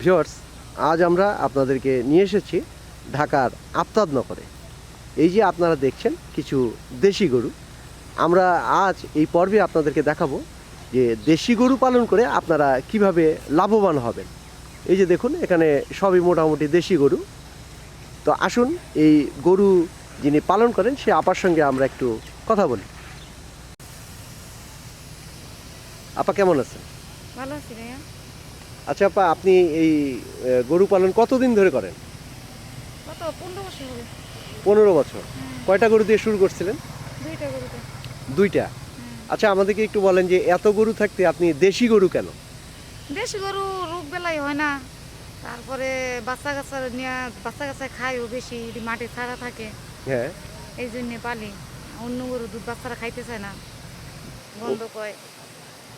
Viewers, আজ আমরা আপনাদেরকে নিয়ে এসেছি ঢাকার আফতাবনগরে। এই যে আপনারা দেখছেন কিছু দেশি গরু, আমরা আজ এই পর্বে আপনাদেরকে দেখাবো যে দেশি গরু পালন করে আপনারা কীভাবে লাভবান হবেন। এই যে দেখুন, এখানে সবই মোটামুটি দেশি গরু। তো আসুন, এই গরু যিনি পালন করেন, সে আপার সঙ্গে আমরা একটু কথা বলি। আপা, কেমন আছেন? ভালো আছি ভাইয়া। আচ্ছা আপা আপনি এই গরু পালন কতদিন ধরে করেন? কত পনেরো বছর পনেরো বছর। কয়টা গরু দিয়ে শুরু করছিলেন? দুইটা আচ্ছা আমাদেরকে একটু বলেন যে এত গরু থাকতে আপনি দেশি গরু কেন? দেশি গরু রোগ বেলাই হয় না। তারপরে বাচ্চা কাচ্চা নিয়ে বাচ্চা কাচ্চা খায়ও বেশি যদি মাঠে ছাড়া থাকে। হ্যাঁ। এই জন্য পালি। অন্য গরু দুধ বাচ্চারা খাইতে চায় না। গন্ধ কয়।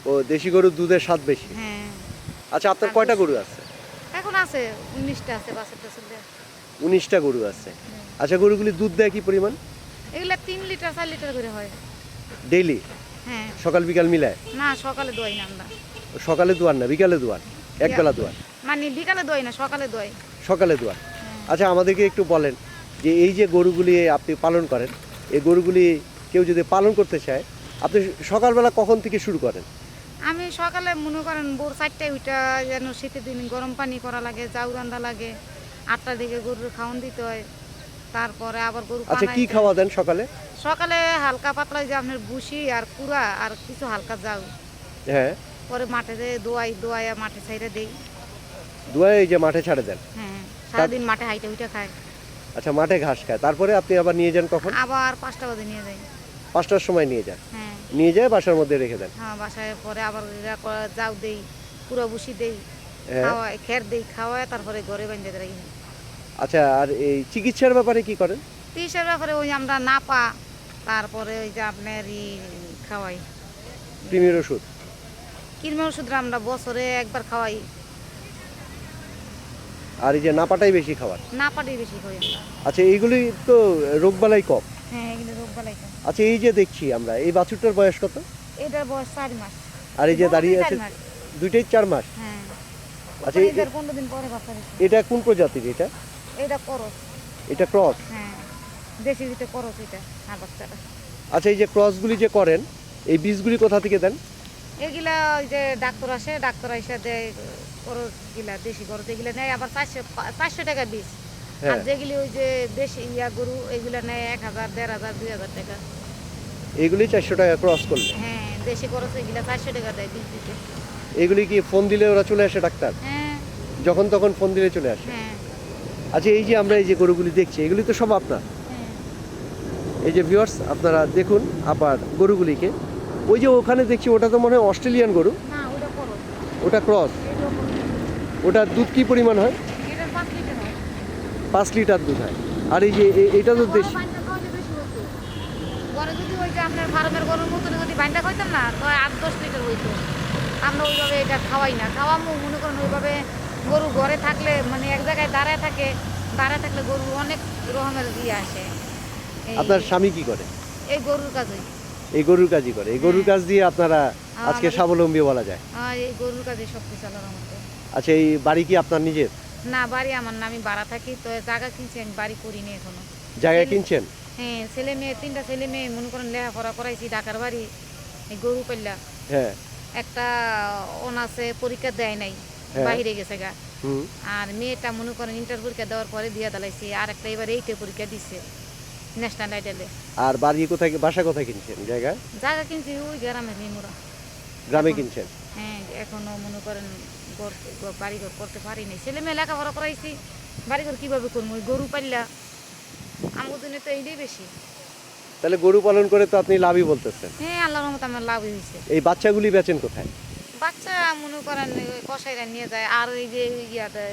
ও দেশি গরুর দুধের স্বাদ বেশি। হ্যাঁ। আচ্ছা আপনার কয়টা গরু আছে? এখন আছে উনিশটা আছে বাসের টাসের দেয়া। উনিশটা গরু আছে। আচ্ছা গরুগুলি দুধ দেয় কি পরিমাণ? এগুলা তিন লিটার চার লিটার করে হয়। ডেইলি? হ্যাঁ। সকাল বিকাল মিলায়? না সকালে দোয়াই না আমরা। সকালে দোয়ার না বিকালে দোয়ার একবেলা দোয়ার মানে বিকালে দোয়াই না সকালে দোয়াই। সকালে দোয়ার হ্যাঁ। আচ্ছা আমাদেরকে একটু বলেন যে এই যে গরুগুলি আপনি পালন করেন এই গরুগুলি কেউ যদি পালন করতে চায় আপনি সকালবেলা কখন থেকে শুরু করেন? আমি সকালে মনে করেন ভোর চারটায় উঠা যেন শীতের দিন গরম পানি করা লাগে চাউ রান্দা লাগে আটটার দিকে গরুর খাওয়ান দিতে হয়। তারপরে আবার গরু আচ্ছা কি খাওয়া দেন সকালে? সকালে হালকা পাতলা যে আপনার ভুসি আর কুড়া আর কিছু হালকা যাও হ্যাঁ। পরে মাঠে দিয়ে দোয়াই দোয়াইয়া মাঠে ছাইড়ে দেই। দুয়ায় এই যে মাঠে ছাড়ে দেন? হ্যাঁ সারাদিন মাঠে হাইটে উইটা খায়। আচ্ছা মাঠে ঘাস খায়। তারপরে আপনি আবার নিয়ে যান কখন? আবার পাঁচটা বাজে নিয়ে যাই। পাঁচটার সময় নিয়ে যান। হ্যাঁ। নিয়ে যায় বাসার মধ্যে রেখে দেন। হ্যাঁ বাসায় পরে আবার যাও দেই কুড়া ভুসি দেই হ্যাঁ। খাওয়াই খের দেই খাওয়ায় তারপরে ঘরে বেঁধে রাখি আচ্ছা আর এই চিকিৎসার ব্যাপারে কি করেন? তিরিশের ব্যাপারে ওই আমরা না পা তারপরে ওই যে আপনার খাওয়াই। কৃমির ওষুধ? কৃমি ওষুধটা আমরা বছরে একবার খাওয়াই। আর এই যে নাপাটাই বেশি খাবার না পাটি বেশি আমরা। আচ্ছা এইগুলি তো রোগবালাই কম। হ্যাঁ এগুলো রোগ বালাই আচ্ছা এই যে দেখছি আমরা এই বাছুরটার বয়স কত? এটার বয়স চার মাস। আর এই যে দাঁড়িয়ে আছে দুইটাই চার মাস? হ্যাঁ। আচ্ছা আচ্ছা এটার পনেরো দিন পরে বাচ্চা এটা কোন প্রজাতির এটা? এটা করস। এটা ক্রস? হ্যাঁ দেশি দিতে করস এটা আর বাচ্চাটা। আচ্ছা এই যে ক্রসগুলি যে করেন এই বীজগুলি কোথা থেকে দেন? এগুলা ওই যে ডাক্তার আসে ডাক্তার এসে দেয় করস গিলা দেশি করস এগুলা নেয় আবার চারশো চারশো টাকা বীজ। আর হ্যাঁ যেগুলি ওই যে দেশি ইয়া গরু এগুলা নেয় এক হাজার দেড় হাজার দুই হাজার টাকা। এইগুলি চারশো টাকা ক্রস করলে? হ্যাঁ দেশি খরচ এগুলা চারশো টাকা দেয় দিতে এইগুলি কি ফোন দিলে ওরা চলে আসে ডাক্তার? হ্যাঁ। যখন তখন ফোন দিলে চলে আসে? হ্যাঁ। আচ্ছা এই যে আমরা এই যে গরুগুলি দেখছি এগুলি তো সব আপনার? এই যে ভিউয়ার্স আপনারা দেখুন আবার গরুগুলিকে। ওই যে ওখানে দেখছি ওটা তো মনে হয় অস্ট্রেলিয়ান গরু। ওটা ক্রস ওটার দুধ কি পরিমাণ হয়? পাঁচ লিটার হয় দুধ হয়। আর এই যে এটা তো দেশ যদি ওই আপনার ফার্মের গরুর মতো যদি বাইন্দা খাইতাম না তো আট দশ লিটার হইতো। আমরা ওইভাবে এটা খাওয়াই না। খাওয়ামো মনে করেন ওইভাবে গরু ঘরে থাকলে মানে এক জায়গায় দাঁড়ায় থাকে দাঁড়ায় থাকলে গরু অনেক রকমের ইয়ে আসে। আপনার স্বামী কি করে? এই গরুর কাজই। এই গরুর কাজই করে। এই গরুর কাজ দিয়ে আপনারা আজকে স্বাবলম্বী বলা যায়। আর এই গরুর কাজে সব কিছু আচ্ছা এই বাড়ি কি আপনার নিজের? না বাড়ি আমার না আমি ভাড়া থাকি তো জায়গা কিনছি আমি বাড়ি করিনি এখনও। জায়গা কিনছেন? হ্যাঁ ছেলে মেয়ে তিনটা ছেলে মেয়ে মনে করেন লেখাপড়া করাইছি ঢাকার বাড়ি এই গরু পাল্লা হ্যাঁ। একটা অনার্সে পরীক্ষা দেয় নাই হ্যাঁ। বাইরে গেছে গা। আর মেয়েটা মনে করেন ইন্টার পরীক্ষা দেওয়ার পরে দিয়ে দালাইছি আর একটা এবার এইটে পরীক্ষা দিছে ন্যাশনাল আইডেলে আর বাড়ি কোথায় বাসা কোথায় কিনছেন? জায়গা? জায়গা কিনছি ওই গ্রামে নিমুরা গ্রামে কিনছেন? হ্যাঁ এখনও মনে করেন বাড়িঘর করতে পারিনি ছেলে মেয়ে লেখাপড়া করাইছি বাড়িঘর কীভাবে করব? ওই গরু পাল্লা জন্য তো এইটাই বেশি। তাহলে গরু পালন করে তো আপনি লাভই বলতেছেন। হ্যাঁ আল্লাহর মতো আমার লাভ হয়েছে এই বাচ্চাগুলি বেচেন কোথায়? বাচ্চা মনে করেন কষাইরা নিয়ে যায় আর এই যে ইয়াতে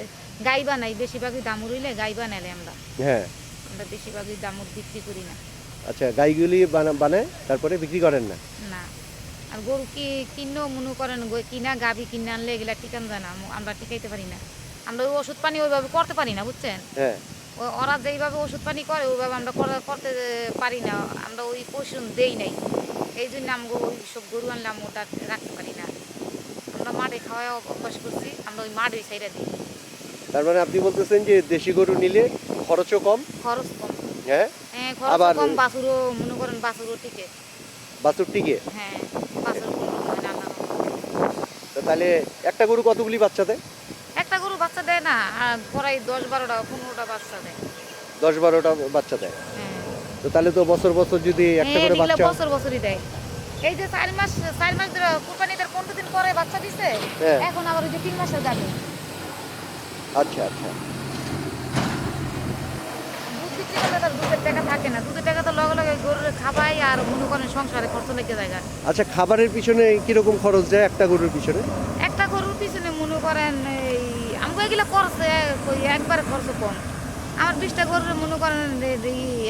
গাই বানাই বেশিরভাগই দামুর হইলে গাই বানাইলে আমরা। হ্যাঁ। আমরা বেশিরভাগই দামুর বিক্রি করি না। আচ্ছা গাইগুলি বানা- বানায় তারপরে বিক্রি করেন না? না। আর গরু কি কিনেও মনে করেন কিনা গাবি কিনে আনলে এগুলা টিকান যায় না আমরা টিকাইতে পারি না। আমরা ওই ওষুধ পানি ওইভাবে করতে পারি না বুঝছেন? হ্যাঁ। ওরা যেইভাবে ওষুধ পানি করে ওইভাবে আমরা করতে পারি না আমরা ওই পশু দেই নাই। এই জন্য আমরা ওই সব গরু আনলে আমরা ওটা রাখতে পারি না। আমরা মাঠে খাওয়ায় অভ্যাস করছি আমরা আমরা ওই মাঠে সাইডে দিই। তার মানে আপনি বলতেছেন যে দেশি গরু নিলে খরচও কম? খরচ কম। হ্যাঁ? হ্যাঁ খরচ কম বাছুরও মনে করেন বাছুরও টিকে। বাছুর টিকে হ্যাঁ তাহলে একটা গরু কতগুলি বাচ্চা দেয়? একটা গরু বাচ্চা দেয় না প্রায় দশ বারোটা পনেরোটা বাচ্চা দেয়। দশ বারোটা বাচ্চা দেয়। হ্যাঁ। তো তাহলে তো বছর বছর যদি একটা হ্যাঁ, করে বাচ্চা বছর বছরই দেয়। এই যে চার মাস চার মাস ধরে কোরবানি তার পনেরো দিন পরে বাচ্চা দিছে হ্যাঁ। এখন আবার ওই যে তিন মাসের গাড়ি আচ্ছা আচ্ছা। দুধ বিক্রি তার দুধের টাকা থাকে না। দুধের টাকা তো লগে লগে গরুর খাবাই আর মনে করেন সংসারে খরচ লেগে যায় আচ্ছা খাবারের পিছনে কীরকম খরচ যায় একটা গরুর পিছনে? একটা গরুর পিছনে মনে করেন এই আমাকে এগুলো করছে কই একবারে খরচ কম। আমার বিশটা গরুর মনে করেন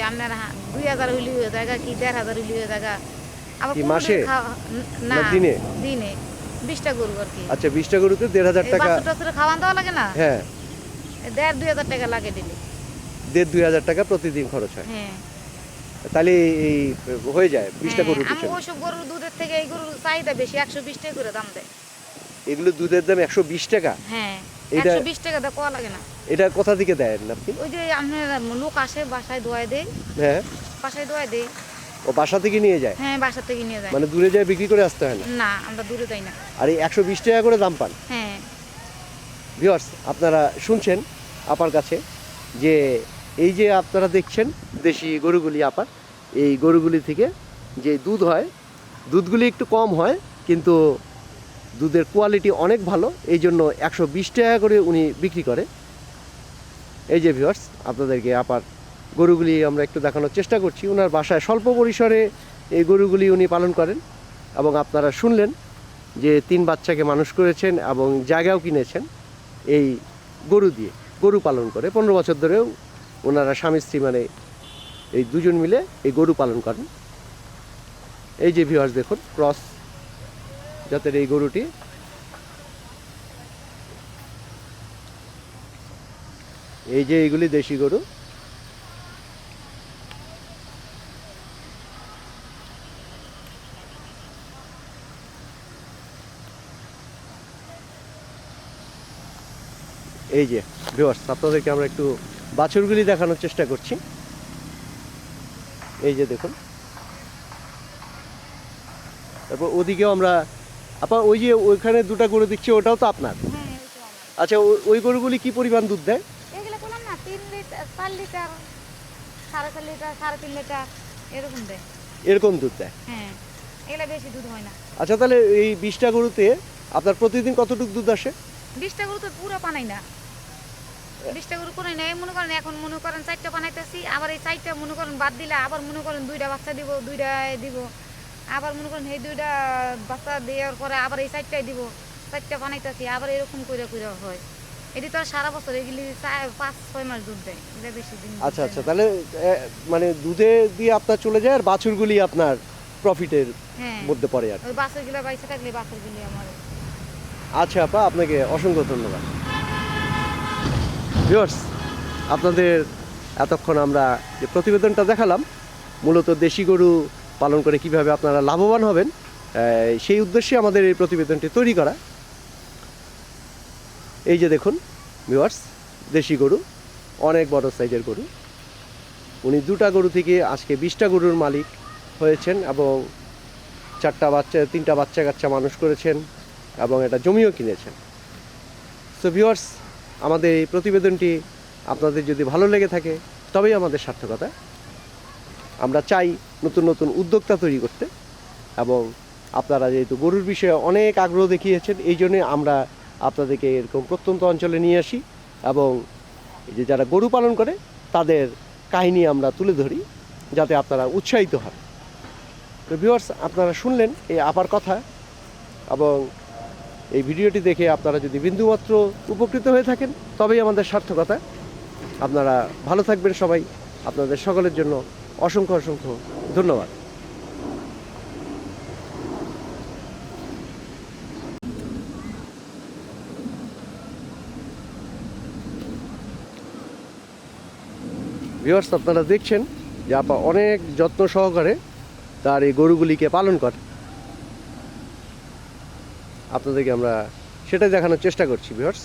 আপনার দুই হাজার হইলি হয়ে জায়গা কি দেড় হাজার হইলি হয়ে জায়গা আবার মাসে? না দিনে? দিনে। বিশটা গরু আর কি। আচ্ছা বিশটা গরুতে দেড় হাজার টাকা খাওয়ান দেওয়া লাগে না? হ্যাঁ। দেড় দুই হাজার টাকা লাগে দিলে দেড় দুই হাজার টাকা প্রতিদিন খরচ হয়। হ্যাঁ। তাহলে এই হয়ে যায় বিশটা হ্যাঁ, গরুর আমি পিছনে ওইসব গরুর দুধের থেকে এই গরুর চাহিদা বেশি একশো বিশ টাকা করে দাম দেয়। এগুলো দুধের দাম একশো বিশ টাকা? হ্যাঁ এটা- বিশ টাকা দেয় কোয়া লাগে না। এটা কোথা থেকে দেন আপনি? ওই যে আপনার লোক আসে বাসায় দোয়াই দেয়। হ্যাঁ। বাসায় দেয় ও বাসা থেকে নিয়ে যায়? হ্যাঁ বাসা থেকে নিয়ে যায়। মানে দূরে যায় বিক্রি করে আসতে হয় না? না আমরা দূরে যাই না। আর এই একশো বিশ টাকা করে দাম পান? হ্যাঁ। আপনারা শুনছেন আপার কাছে যে এই যে আপনারা দেখছেন, দেশি গরুগুলি আপার এই গরুগুলি থেকে যে দুধ হয়, দুধগুলি একটু কম হয়, কিন্তু দুধের কোয়ালিটি অনেক ভালো, এই জন্য একশো বিশ টাকা করে উনি বিক্রি করে। এই যে ভিওয়ার্স আপনাদেরকে আপার গরুগুলি আমরা একটু দেখানোর চেষ্টা করছি। ওনার বাসায় স্বল্প পরিসরে এই গরুগুলি উনি পালন করেন এবং আপনারা শুনলেন যে তিন বাচ্চাকে মানুষ করেছেন এবং জায়গাও কিনেছেন এই গরু দিয়ে, গরু পালন করে। পনেরো বছর ধরেও ওনারা স্বামী স্ত্রী মানে এই দুজন মিলে এই গরু পালন করেন। এই যে ভিউয়ার্স দেখুন ক্রস জাতের এই গরুটি। এই যে এইগুলি দেশি গরু। এই যে ভিউয়ার্স আপনাদেরকে আমরা একটু বাছুরগুলি দেখানোর চেষ্টা করছি। এই যে দেখুন। তারপর ওদিকেও আমরা আপনার ওই যে ওইখানে দুটো গরু দিচ্ছি ওটাও তো আপনার? হ্যাঁ। আচ্ছা ওই- গরুগুলি কি পরিমাণ দুধ দেয়? এগুলো বললাম না তিন লিটার চার লিটার সাড়ে চার লিটার সাড়ে তিন লিটার এরকম দুধ দেয়? হ্যাঁ বেশি দুধ না। আচ্ছা তাহলে এই বিশটা গরুতে আপনার প্রতিদিন কতটুকু দুধ আসে? বিশটা গরু তো পুরো পানাই না। বিশটা গরু করে নেই মনে করেন এখন মনে করেন চারটা বানাইতেছি আবার এই চারটা মনে করেন বাদ দিলে আবার মনে করেন দুইটা বাচ্চা দিব দুইটা দিব। আবার মনে করেন এই দুইটা বাচ্চা দেওয়ার পরে আবার এই চারটাই দিব চারটা বানাইতেছি আবার এরকম করে করে হয়। এটি তো সারা বছর এগুলি পাঁচ ছয় মাস দুধ দেয় এটা বেশি দিন আচ্ছা আচ্ছা তাহলে মানে দুধে দিয়ে আপনার চলে যায় আর বাছুরগুলি আপনার প্রফিটের হ্যাঁ। মধ্যে পড়ে আর। ওই বাছরগুলো বাইসে থাকলে বাছরগুলি আমার আচ্ছা আপা আপনাকে অসংখ্য ধন্যবাদ। ভিউয়ার্স আপনাদের এতক্ষণ আমরা যে প্রতিবেদনটা দেখালাম, মূলত দেশি গরু পালন করে কীভাবে আপনারা লাভবান হবেন সেই উদ্দেশ্যে আমাদের এই প্রতিবেদনটি তৈরি করা। এই যে দেখুন ভিউয়ার্স দেশি গরু, অনেক বড় সাইজের গরু। উনি দুটা গরু থেকে আজকে বিশটা গরুর মালিক হয়েছেন এবং চারটা বাচ্চা, তিনটা বাচ্চা কাচ্চা মানুষ করেছেন এবং এটা জমিও কিনেছেন। সো ভিউয়ার্স আমাদের এই প্রতিবেদনটি আপনাদের যদি ভালো লেগে থাকে, তবেই আমাদের সার্থকতা। আমরা চাই নতুন নতুন উদ্যোক্তা তৈরি করতে এবং আপনারা যেহেতু গরুর বিষয়ে অনেক আগ্রহ দেখিয়েছেন, এই জন্যে আমরা আপনাদেরকে এরকম প্রত্যন্ত অঞ্চলে নিয়ে আসি এবং যে যারা গরু পালন করে, তাদের কাহিনী আমরা তুলে ধরি যাতে আপনারা উৎসাহিত হন। তো ভিউয়ার্স আপনারা শুনলেন এই আপার কথা এবং এই ভিডিওটি দেখে আপনারা যদি বিন্দুমাত্র উপকৃত হয়ে থাকেন, তবেই আমাদের সার্থকতা। আপনারা ভালো থাকবেন সবাই। আপনাদের সকলের জন্য অসংখ্য অসংখ্য ধন্যবাদ। ভিউয়ার্স, আপনারা দেখছেন যে আপা অনেক যত্ন সহকারে তার এই গরুগুলিকে পালন করে আপনাদেরকে আমরা সেটাই দেখানোর চেষ্টা করছি ভিউয়ার্স